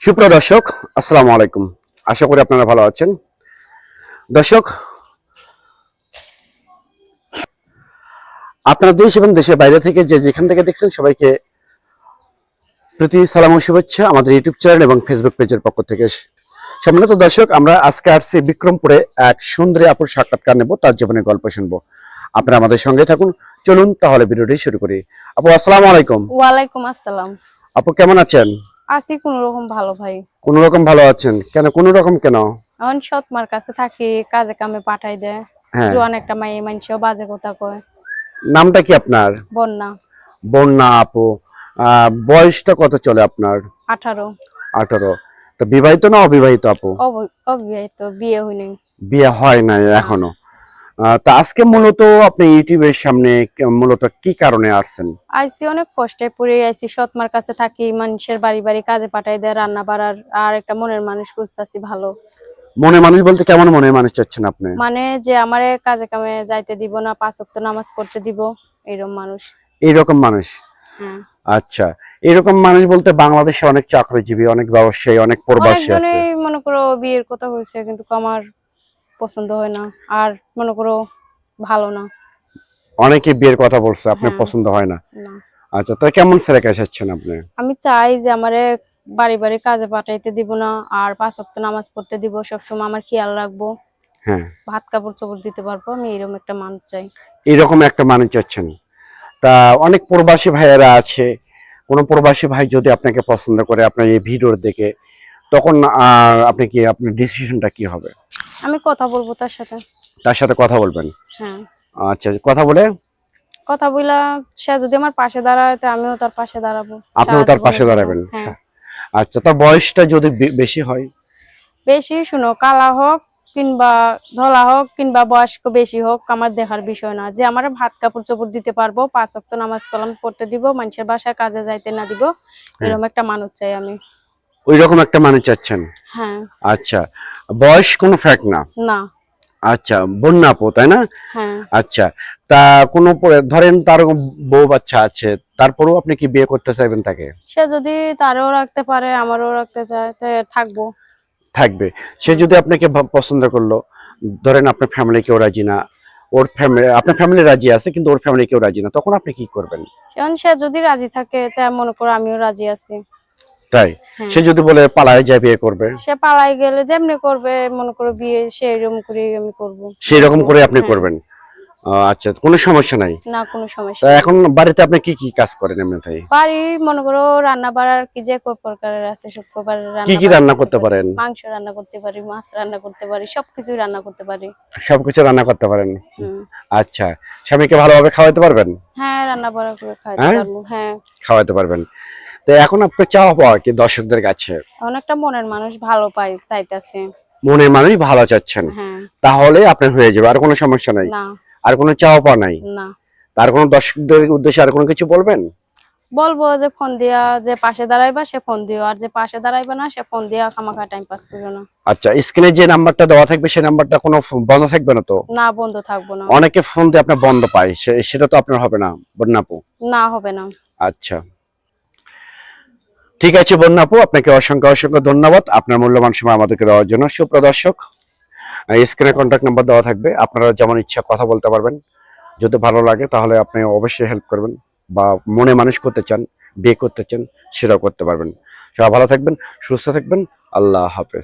সুপ্রিয় দর্শক আসসালামু আলাইকুম। আশা করি আপনারা ভালো আছেন। দর্শক আপনারা দেশ এবং দেশের বাইরে থেকে যে যেখান থেকে দেখছেন সবাইকে প্রতি সালাম ও শুভেচ্ছা আমাদের ইউটিউব চ্যানেল এবং ফেসবুক পেজের পক্ষ থেকে। সম্মানিত দর্শক আমরা আজকে আসছি বিক্রমপুরে এক সুন্দরী আপুর সাক্ষাৎকার নেব তার জীবনের গল্প শুনব। আপনারা আমাদের সঙ্গে থাকুন। চলুন তাহলে ভিডিওটি শুরু করি। আপু আসসালামু আলাইকুম। ওয়ালাইকুম আসসালাম। আপু কেমন আছেন? আছি কোন রকম ভালো ভাই। কোন রকম ভালো আছেন? কেন কোন রকম কেন? এখন সৎমার কাছে থাকি কাজে কামে পাঠাই দেয় হ্যাঁ। জোয়ান একটা মাইয়ে মানছেও বাজে কথা কয়। নামটা কি আপনার? বন্যা। বন্যা আপু। বয়সটা কত চলে আপনার? আঠারো। আঠারো। তো বিবাহিত না অবিবাহিত আপু? অবিবাহিত বিয়ে হয়নি। বিয়ে হয় নাই এখনও। তা আজকে মূলত আপনি ইউটিউবের সামনে মূলত কি কারণে আসছেন? আইসি অনেক কষ্টে পড়ে আইসি সৎমার কাছে থাকি মানুষের বাড়ি বাড়ি কাজে পাঠাই দেয় রান্না বাড়ার আর একটা মনের মানুষ খুঁজতাছি ভালো। মনে মানুষ বলতে কেমন মনে মানুষ চাচ্ছেন আপনি? মানে যে আমারে কাজে কামে যাইতে দিব না পাঁচ ওয়াক্ত নামাজ পড়তে দিব এরকম মানুষ। এইরকম মানুষ? হ্যাঁ। আচ্ছা এরকম মানুষ বলতে বাংলাদেশে অনেক চাকরিজীবী অনেক ব্যবসায়ী অনেক প্রবাসী আছে। মনে করো বিয়ের কথা বলছে কিন্তু আমার পছন্দ হয় না আর মনে করো ভালো না। অনেকে বিয়ের কথা বলছে আপনার হ্যাঁ। পছন্দ হয় না। না। আচ্ছা তো কেমন ছেলে কাছে চাচ্ছেন আপনি? আমি চাই যে আমারে বাড়ি বাড়ি কাজে পাঠাইতে দিব না আর পাঁচ ওয়াক্ত নামাজ পড়তে দিব সবসময় আমার খেয়াল রাখব। হ্যাঁ। ভাত কাপড় চোপড় দিতে পারব আমি এরকম একটা মানুষ চাই। এরকম একটা মানুষ চাচ্ছেন। তা অনেক প্রবাসী ভাইয়েরা আছে কোনো প্রবাসী ভাই যদি আপনাকে পছন্দ করে আপনার এই ভিডিওর দেখে তখন আপনি কি আপনার ডিসিশনটা কি হবে? আমি কথা বলব তার সাথে। তার সাথে কথা বলবেন? হ্যাঁ। আচ্ছা কথা বলে? কথা বইলা সে যদি আমার পাশে দাঁড়ায় তো আমিও তার পাশে দাঁড়াবো। আপনিও তার পাশে দাঁড়াবেন? হ্যাঁ। আচ্ছা তার বয়সটা যদি বেশি হয়? বেশি শুনো কালা হোক কিংবা ধলা হোক কিংবা বয়স্ক বেশি হোক আমার দেখার বিষয় না যে আমার ভাত কাপড় চোপড় দিতে পারব পাঁচ ওয়াক্ত নামাজ কালাম পড়তে দিব মানুষের বাসায় কাজে যাইতে না দিব এরকম একটা মানুষ চাই আমি। ওই রকম একটা মানুষ চাচ্ছেন? হ্যাঁ। আচ্ছা বয়স কোনো ফ্যাক্ট না? না। আচ্ছা বন্যা আপু তাই না? হ্যাঁ। আচ্ছা তা কোনো ধরেন তার বউ বাচ্চা আছে তারপরেও আপনি কি বিয়ে করতে চাইবেন তাকে? সে যদি তারও রাখতে পারে আমারও রাখতে চায় তো থাকব। থাকবে। সে যদি আপনাকে পছন্দ করল ধরেন আপনার ফ্যামিলি কেউ রাজি না ওর ফ্যামিলি আপনার ফ্যামিলি রাজি আছে কিন্তু ওর ফ্যামিলি কেউ রাজি না তখন আপনি কি করবেন? কারণ সে যদি রাজি থাকে তা মনে করো আমিও রাজি আছি। তাই? হ্যাঁ। সে যদি বলে পালায় যায় বিয়ে করবে? সে পালাই গেলে যেমনি করবে মনে করো বিয়ে সে এরকম করে আমি করব। সেই রকম করে আপনি হ্যাঁ। করবেন? আচ্ছা কোনো সমস্যা নাই? না কোনো সমস্যা এখন বাড়িতে আপনি কি কি কাজ করেন এমনি তাই বাড়ি মনে করো রান্না বাড়ার কি যে কয় প্রকারের আছে সব প্রকারের কি কি রান্না করতে পারেন? মাংস রান্না করতে পারি মাছ রান্না করতে পারি সবকিছু রান্না করতে পারি। সবকিছু রান্না করতে পারেন। আচ্ছা স্বামীকে ভালোভাবে খাওয়াতে পারবেন? হ্যাঁ রান্না বাড়া করে খাইতে হ্যাঁ? পারব হ্যাঁ। খাওয়াতে পারবেন। তো এখন আপনার চাওয়া পাওয়া কি দর্শকদের কাছে? অনেকটা মনের মানুষ ভালো পাই চাইতাছে। মনের মানুষ ভালো চাচ্ছেন। হ্যাঁ। তাহলে আপনার হয়ে যাবে আর কোনো সমস্যা নাই। না। আর কোনো চাওয়া পাওয়া নাই? না। তার কোনো দর্শকদের উদ্দেশ্যে আর কোনো কিছু বলবেন? বলব যে ফোন দিয়া যে পাশে দাঁড়াইবা সে ফোন দিও। আর যে পাশে দাঁড়াইবা না সে ফোন দিয়া খামাখা টাইম পাস করবে না। আচ্ছা স্ক্রিনে যে নাম্বারটা দেওয়া থাকবে সেই নাম্বারটা কোনো বন্ধ থাকবে না তো? না বন্ধ থাকব না। অনেকে ফোন দিয়ে আপনার বন্ধ পায়। সেটা তো আপনার হবে না বন্যাপু। না হবে না। আচ্ছা। ঠিক আছে বন্যা আপু, আপনাকে অসংখ্য অসংখ্য ধন্যবাদ। আপনার মূল্যবান সময় আমাদেরকে দেওয়ার জন্য। সুপ্রদর্শক স্ক্রিনে কন্ট্যাক্ট নাম্বার দেওয়া থাকবে। আপনারা যেমন ইচ্ছা কথা বলতে পারবেন। যদি ভালো লাগে তাহলে আপনি অবশ্যই হেল্প করবেন বা মনে মানুষ করতে চান, বিয়ে করতে চান, সেটাও করতে পারবেন। সবাই ভালো থাকবেন, সুস্থ থাকবেন। আল্লাহ হাফেজ।